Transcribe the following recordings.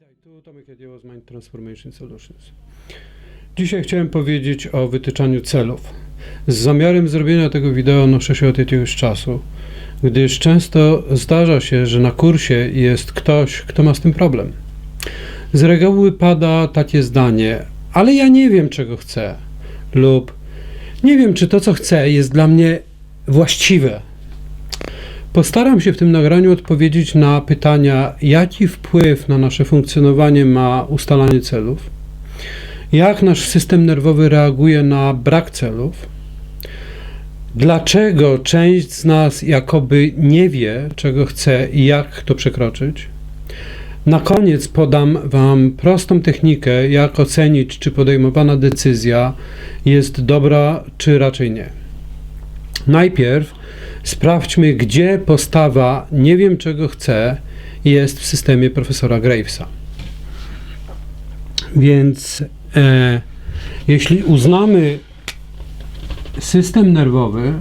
Witaj, tu Tomek Jadieło z Mind Transformation Solutions. Dzisiaj chciałem powiedzieć o wytyczaniu celów. Z zamiarem zrobienia tego wideo noszę się od jakiegoś czasu, gdyż często zdarza się, że na kursie jest ktoś, kto ma z tym problem. Z reguły pada takie zdanie, ale ja nie wiem czego chcę, lub nie wiem czy to co chcę jest dla mnie właściwe. Postaram się w tym nagraniu odpowiedzieć na pytania, jaki wpływ na nasze funkcjonowanie ma ustalanie celów, jak nasz system nerwowy reaguje na brak celów, dlaczego część z nas jakoby nie wie, czego chce i jak to przekroczyć. Na koniec podam Wam prostą technikę, jak ocenić, czy podejmowana decyzja jest dobra, czy raczej nie. Najpierw sprawdźmy, gdzie postawa nie wiem czego chcę jest w systemie profesora Gravesa. Więc e, jeśli uznamy system nerwowy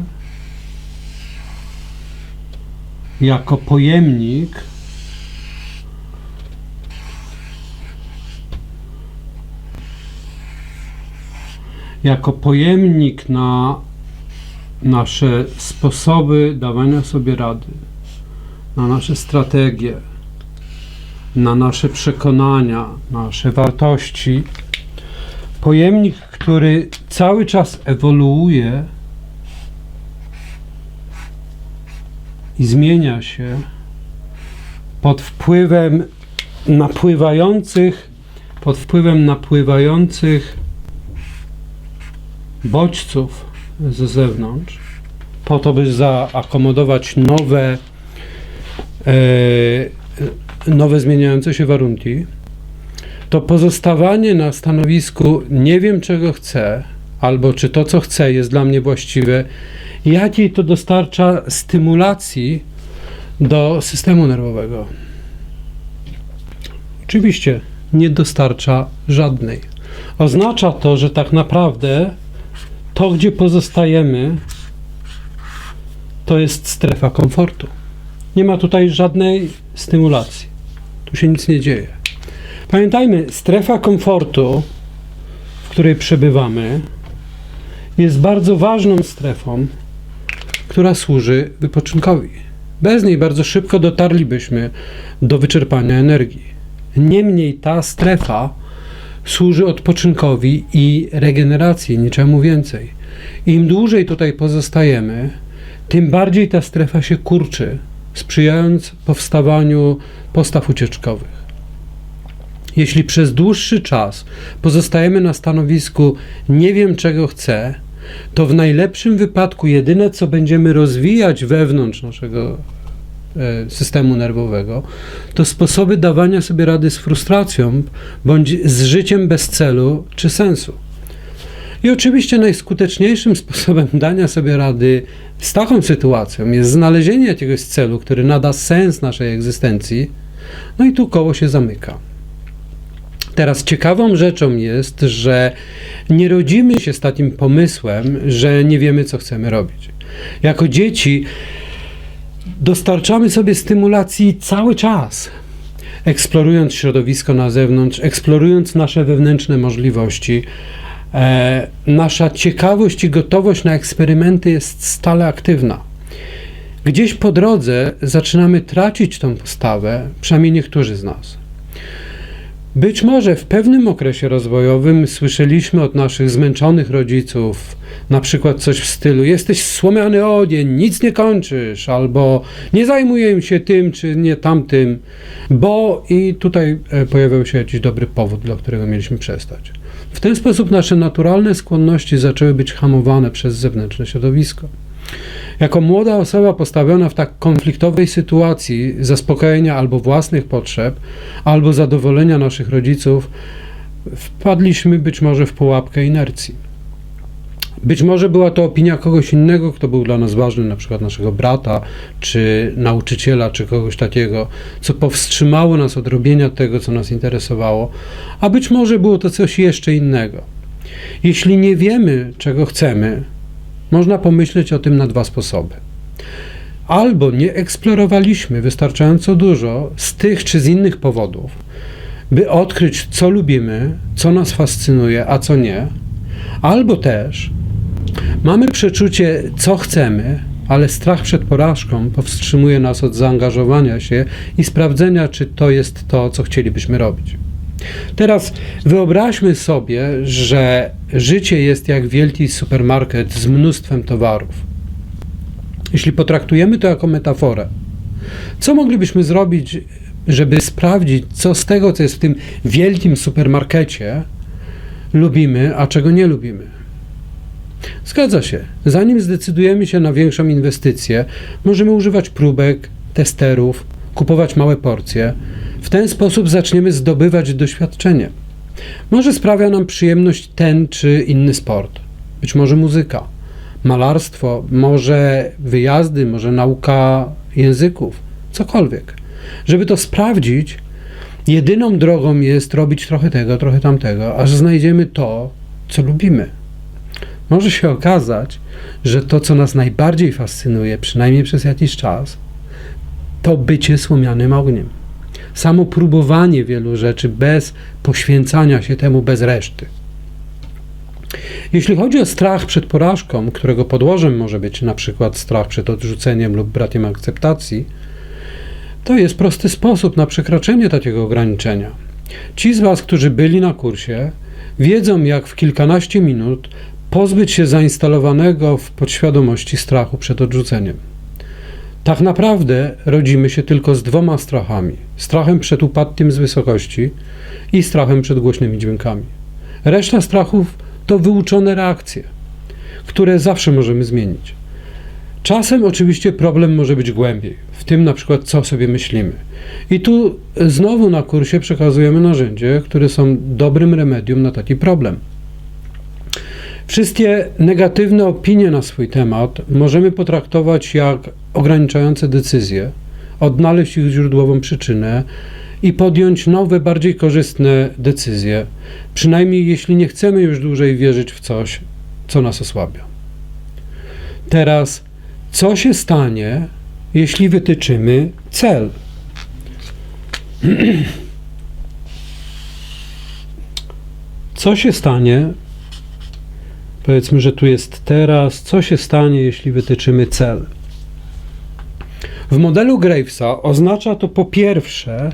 jako pojemnik, jako pojemnik na nasze sposoby dawania sobie rady, na nasze strategie, na nasze przekonania, nasze wartości. Pojemnik, który cały czas ewoluuje i zmienia się pod wpływem napływających, pod wpływem napływających bodźców ze zewnątrz, po to, by zaakomodować nowe, e, nowe zmieniające się warunki, to pozostawanie na stanowisku nie wiem czego chcę, albo czy to co chcę jest dla mnie właściwe, jakiej to dostarcza stymulacji do systemu nerwowego. Oczywiście nie dostarcza żadnej. Oznacza to, że tak naprawdę to, gdzie pozostajemy, to jest strefa komfortu. Nie ma tutaj żadnej stymulacji. Tu się nic nie dzieje. Pamiętajmy, strefa komfortu, w której przebywamy, jest bardzo ważną strefą, która służy wypoczynkowi. Bez niej bardzo szybko dotarlibyśmy do wyczerpania energii. Niemniej ta strefa służy odpoczynkowi i regeneracji, niczemu więcej. Im dłużej tutaj pozostajemy, tym bardziej ta strefa się kurczy, sprzyjając powstawaniu postaw ucieczkowych. Jeśli przez dłuższy czas pozostajemy na stanowisku nie wiem czego chcę, to w najlepszym wypadku jedyne co będziemy rozwijać wewnątrz naszego systemu nerwowego, to sposoby dawania sobie rady z frustracją bądź z życiem bez celu czy sensu. I oczywiście najskuteczniejszym sposobem dania sobie rady z taką sytuacją jest znalezienie jakiegoś celu, który nada sens naszej egzystencji, no i tu koło się zamyka. Teraz ciekawą rzeczą jest, że nie rodzimy się z takim pomysłem, że nie wiemy, co chcemy robić. Jako dzieci dostarczamy sobie stymulacji cały czas, eksplorując środowisko na zewnątrz, eksplorując nasze wewnętrzne możliwości. E, nasza ciekawość i gotowość na eksperymenty jest stale aktywna. Gdzieś po drodze zaczynamy tracić tą postawę, przynajmniej niektórzy z nas. Być może w pewnym okresie rozwojowym słyszeliśmy od naszych zmęczonych rodziców na przykład coś w stylu jesteś słomiany ogień, nic nie kończysz, albo nie zajmuję się tym czy nie tamtym, bo i tutaj e, pojawiał się jakiś dobry powód, dla którego mieliśmy przestać. W ten sposób nasze naturalne skłonności zaczęły być hamowane przez zewnętrzne środowisko. Jako młoda osoba postawiona w tak konfliktowej sytuacji zaspokojenia albo własnych potrzeb, albo zadowolenia naszych rodziców, wpadliśmy być może w pułapkę inercji. Być może była to opinia kogoś innego, kto był dla nas ważny, na przykład naszego brata, czy nauczyciela, czy kogoś takiego, co powstrzymało nas od robienia tego, co nas interesowało, a być może było to coś jeszcze innego. Jeśli nie wiemy, czego chcemy, można pomyśleć o tym na dwa sposoby. Albo nie eksplorowaliśmy wystarczająco dużo z tych czy z innych powodów, by odkryć, co lubimy, co nas fascynuje, a co nie, albo też mamy przeczucie, co chcemy, ale strach przed porażką powstrzymuje nas od zaangażowania się i sprawdzenia, czy to jest to, co chcielibyśmy robić. Teraz wyobraźmy sobie, że życie jest jak wielki supermarket z mnóstwem towarów. Jeśli potraktujemy to jako metaforę, co moglibyśmy zrobić, żeby sprawdzić, co z tego, co jest w tym wielkim supermarkecie, lubimy, a czego nie lubimy? Zgadza się. Zanim zdecydujemy się na większą inwestycję, możemy używać próbek, testerów, kupować małe porcje. W ten sposób zaczniemy zdobywać doświadczenie. Może sprawia nam przyjemność ten czy inny sport, być może muzyka, malarstwo, może wyjazdy, może nauka języków, cokolwiek. Żeby to sprawdzić, jedyną drogą jest robić trochę tego, trochę tamtego, aż znajdziemy to, co lubimy. Może się okazać, że to, co nas najbardziej fascynuje, przynajmniej przez jakiś czas, to bycie słomianym ogniem. Samo próbowanie wielu rzeczy bez poświęcania się temu bez reszty. Jeśli chodzi o strach przed porażką, którego podłożem może być na przykład strach przed odrzuceniem lub brakiem akceptacji, to jest prosty sposób na przekroczenie takiego ograniczenia. Ci z Was, którzy byli na kursie, wiedzą, jak w kilkanaście minut pozbyć się zainstalowanego w podświadomości strachu przed odrzuceniem. Tak naprawdę rodzimy się tylko z dwoma strachami: strachem przed upadkiem z wysokości i strachem przed głośnymi dźwiękami. Reszta strachów to wyuczone reakcje, które zawsze możemy zmienić. Czasem oczywiście problem może być głębiej, w tym na przykład co sobie myślimy. I tu znowu na kursie przekazujemy narzędzie, które są dobrym remedium na taki problem. Wszystkie negatywne opinie na swój temat możemy potraktować jak ograniczające decyzje, odnaleźć ich źródłową przyczynę i podjąć nowe, bardziej korzystne decyzje, przynajmniej jeśli nie chcemy już dłużej wierzyć w coś, co nas osłabia. Teraz, co się stanie, jeśli wytyczymy cel? Co się stanie, Powiedzmy, że tu jest teraz. Co się stanie, jeśli wytyczymy cel? W modelu Gravesa oznacza to po pierwsze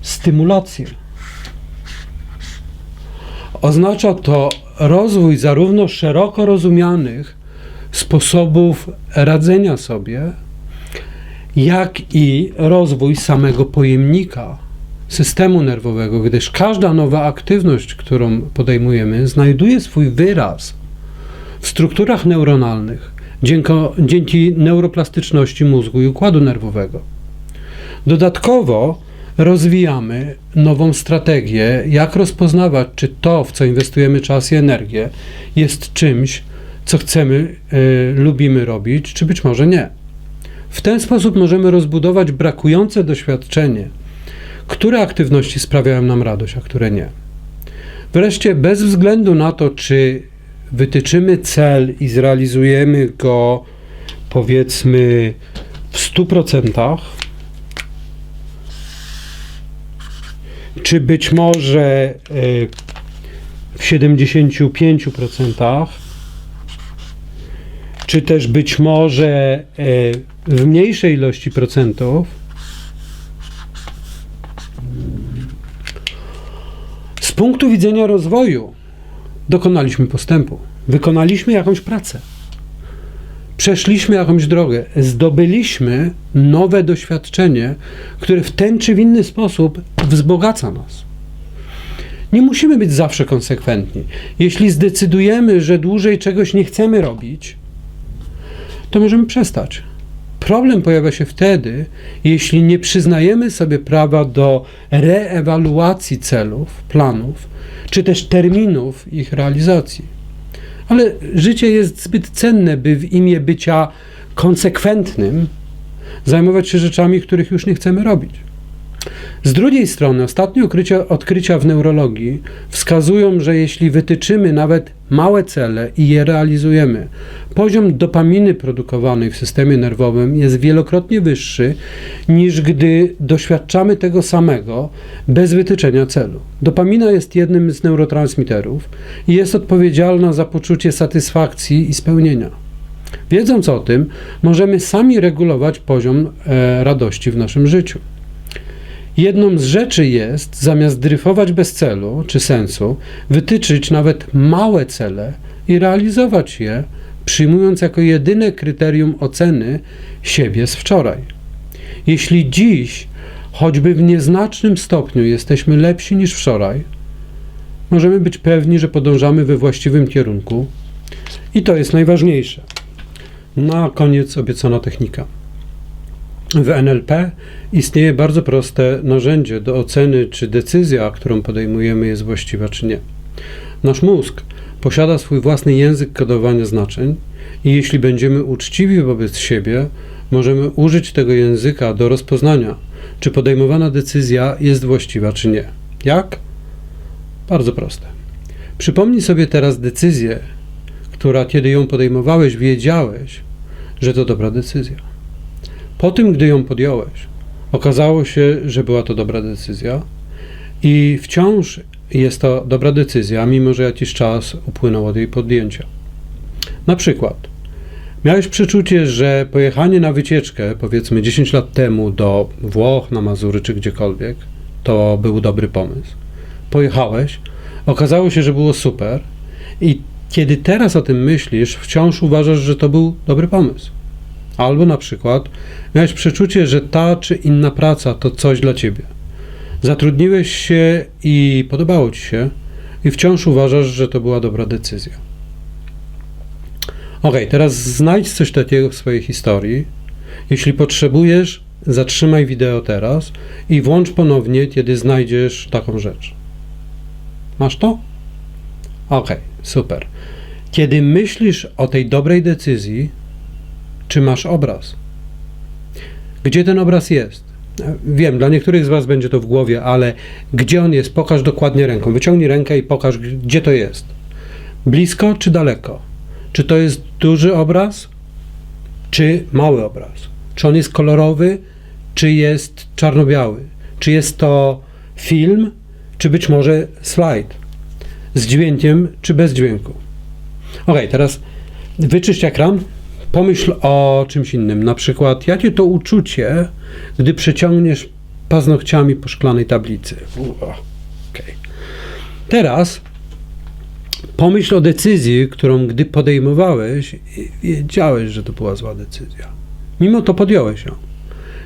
stymulację. Oznacza to rozwój zarówno szeroko rozumianych sposobów radzenia sobie, jak i rozwój samego pojemnika systemu nerwowego, gdyż każda nowa aktywność, którą podejmujemy, znajduje swój wyraz w strukturach neuronalnych dzięki, neuroplastyczności mózgu i układu nerwowego. Dodatkowo rozwijamy nową strategię, jak rozpoznawać, czy to, w co inwestujemy czas i energię, jest czymś, co chcemy, y, lubimy robić, czy być może nie. W ten sposób możemy rozbudować brakujące doświadczenie które aktywności sprawiają nam radość, a które nie. Wreszcie, bez względu na to, czy wytyczymy cel i zrealizujemy go powiedzmy w 100%, czy być może e, w 75%, czy też być może e, w mniejszej ilości procentów, Z punktu widzenia rozwoju dokonaliśmy postępu, wykonaliśmy jakąś pracę, przeszliśmy jakąś drogę, zdobyliśmy nowe doświadczenie, które w ten czy w inny sposób wzbogaca nas. Nie musimy być zawsze konsekwentni. Jeśli zdecydujemy, że dłużej czegoś nie chcemy robić, to możemy przestać. Problem pojawia się wtedy, jeśli nie przyznajemy sobie prawa do reewaluacji celów, planów, czy też terminów ich realizacji. Ale życie jest zbyt cenne, by w imię bycia konsekwentnym zajmować się rzeczami, których już nie chcemy robić. Z drugiej strony, ostatnie odkrycia, w neurologii wskazują, że jeśli wytyczymy nawet małe cele i je realizujemy, poziom dopaminy produkowanej w systemie nerwowym jest wielokrotnie wyższy niż gdy doświadczamy tego samego bez wytyczenia celu. Dopamina jest jednym z neurotransmiterów i jest odpowiedzialna za poczucie satysfakcji i spełnienia. Wiedząc o tym, możemy sami regulować poziom e, radości w naszym życiu. Jedną z rzeczy jest, zamiast dryfować bez celu czy sensu, wytyczyć nawet małe cele i realizować je, przyjmując jako jedyne kryterium oceny siebie z wczoraj. Jeśli dziś, choćby w nieznacznym stopniu, jesteśmy lepsi niż wczoraj, możemy być pewni, że podążamy we właściwym kierunku i to jest najważniejsze. Na koniec obiecana technika. W NLP istnieje bardzo proste narzędzie do oceny, czy decyzja, którą podejmujemy, jest właściwa, czy nie. Nasz mózg posiada swój własny język kodowania znaczeń i jeśli będziemy uczciwi wobec siebie, możemy użyć tego języka do rozpoznania, czy podejmowana decyzja jest właściwa, czy nie. Jak? Bardzo proste. Przypomnij sobie teraz decyzję, która kiedy ją podejmowałeś, wiedziałeś, że to dobra decyzja. Po tym, gdy ją podjąłeś, okazało się, że była to dobra decyzja i wciąż jest to dobra decyzja, mimo że jakiś czas upłynął od jej podjęcia. Na przykład, miałeś przeczucie, że pojechanie na wycieczkę, powiedzmy 10 lat temu, do Włoch, na Mazury czy gdziekolwiek, to był dobry pomysł. Pojechałeś, okazało się, że było super i kiedy teraz o tym myślisz, wciąż uważasz, że to był dobry pomysł. Albo na przykład miałeś przeczucie, że ta czy inna praca to coś dla ciebie. Zatrudniłeś się i podobało ci się, i wciąż uważasz, że to była dobra decyzja. Ok, teraz znajdź coś takiego w swojej historii. Jeśli potrzebujesz, zatrzymaj wideo teraz i włącz ponownie, kiedy znajdziesz taką rzecz. Masz to? Ok, super. Kiedy myślisz o tej dobrej decyzji, czy masz obraz? Gdzie ten obraz jest? Wiem, dla niektórych z Was będzie to w głowie, ale gdzie on jest? Pokaż dokładnie ręką. Wyciągnij rękę i pokaż, gdzie to jest. Blisko czy daleko? Czy to jest duży obraz, czy mały obraz? Czy on jest kolorowy, czy jest czarno-biały? Czy jest to film, czy być może slajd? Z dźwiękiem, czy bez dźwięku? Ok, teraz wyczyść ekran. Pomyśl o czymś innym. Na przykład, jakie to uczucie, gdy przeciągniesz paznokciami po szklanej tablicy. Okay. Teraz pomyśl o decyzji, którą gdy podejmowałeś, wiedziałeś, że to była zła decyzja. Mimo to podjąłeś ją.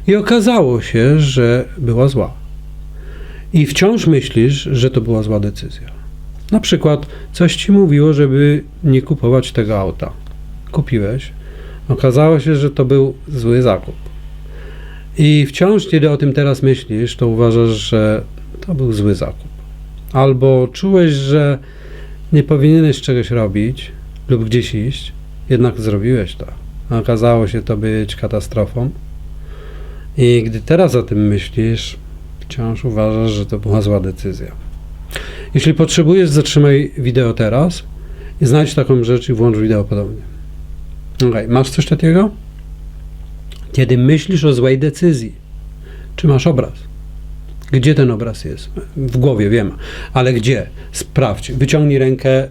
I okazało się, że była zła. I wciąż myślisz, że to była zła decyzja. Na przykład coś ci mówiło, żeby nie kupować tego auta. Kupiłeś, Okazało się, że to był zły zakup. I wciąż, kiedy o tym teraz myślisz, to uważasz, że to był zły zakup. Albo czułeś, że nie powinieneś czegoś robić lub gdzieś iść, jednak zrobiłeś to. Okazało się to być katastrofą. I gdy teraz o tym myślisz, wciąż uważasz, że to była zła decyzja. Jeśli potrzebujesz, zatrzymaj wideo teraz i znajdź taką rzecz i włącz wideo podobnie. Okay. Masz coś takiego? Kiedy myślisz o złej decyzji, czy masz obraz? Gdzie ten obraz jest? W głowie wiem, ale gdzie? Sprawdź. Wyciągnij rękę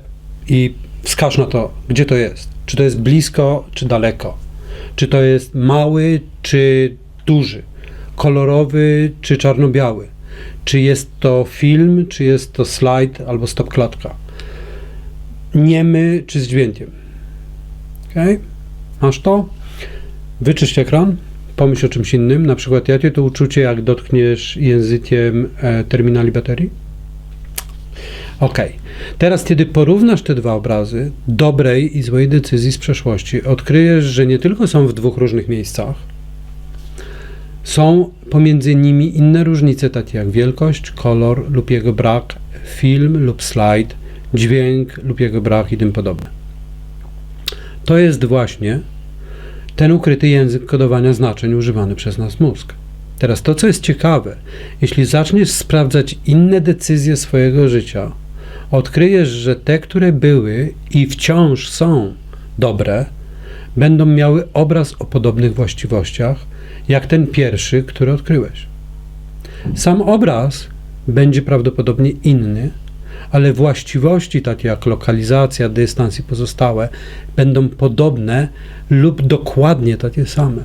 i wskaż na to, gdzie to jest. Czy to jest blisko, czy daleko? Czy to jest mały, czy duży? Kolorowy, czy czarno-biały? Czy jest to film, czy jest to slajd albo stop klatka? Niemy, czy z dźwiękiem? Okay? Masz to? Wyczyść ekran, pomyśl o czymś innym, na przykład jakie to uczucie, jak dotkniesz językiem e, terminali baterii? Ok. Teraz, kiedy porównasz te dwa obrazy, dobrej i złej decyzji z przeszłości, odkryjesz, że nie tylko są w dwóch różnych miejscach, są pomiędzy nimi inne różnice, takie jak wielkość, kolor lub jego brak, film lub slajd, dźwięk lub jego brak i tym podobne. To jest właśnie ten ukryty język kodowania znaczeń używany przez nas mózg. Teraz to, co jest ciekawe, jeśli zaczniesz sprawdzać inne decyzje swojego życia, odkryjesz, że te, które były i wciąż są dobre, będą miały obraz o podobnych właściwościach, jak ten pierwszy, który odkryłeś. Sam obraz będzie prawdopodobnie inny, ale właściwości takie jak lokalizacja, dystans i pozostałe będą podobne lub dokładnie takie same.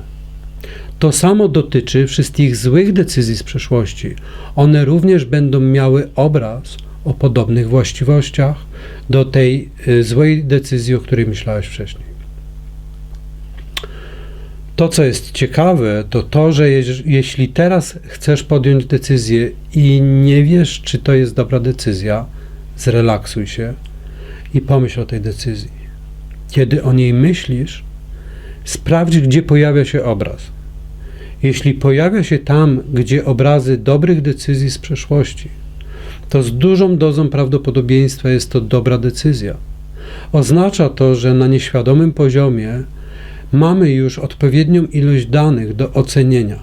To samo dotyczy wszystkich złych decyzji z przeszłości. One również będą miały obraz o podobnych właściwościach do tej y, złej decyzji, o której myślałeś wcześniej. To, co jest ciekawe, to to, że jeż- jeśli teraz chcesz podjąć decyzję i nie wiesz, czy to jest dobra decyzja, zrelaksuj się i pomyśl o tej decyzji. Kiedy o niej myślisz, sprawdź, gdzie pojawia się obraz. Jeśli pojawia się tam, gdzie obrazy dobrych decyzji z przeszłości, to z dużą dozą prawdopodobieństwa jest to dobra decyzja. Oznacza to, że na nieświadomym poziomie mamy już odpowiednią ilość danych do ocenienia.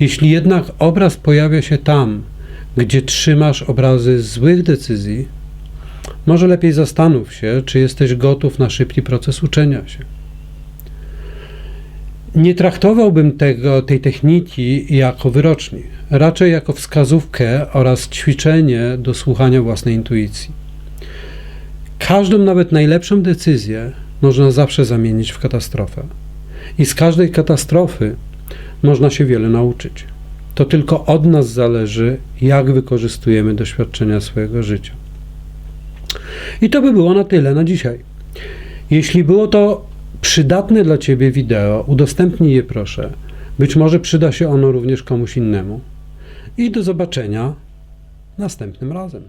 Jeśli jednak obraz pojawia się tam, gdzie trzymasz obrazy złych decyzji, może lepiej zastanów się, czy jesteś gotów na szybki proces uczenia się. Nie traktowałbym tego, tej techniki jako wyrocznik, raczej jako wskazówkę oraz ćwiczenie do słuchania własnej intuicji. Każdą, nawet najlepszą decyzję można zawsze zamienić w katastrofę. I z każdej katastrofy można się wiele nauczyć. To tylko od nas zależy, jak wykorzystujemy doświadczenia swojego życia. I to by było na tyle na dzisiaj. Jeśli było to przydatne dla Ciebie wideo, udostępnij je proszę. Być może przyda się ono również komuś innemu. I do zobaczenia następnym razem.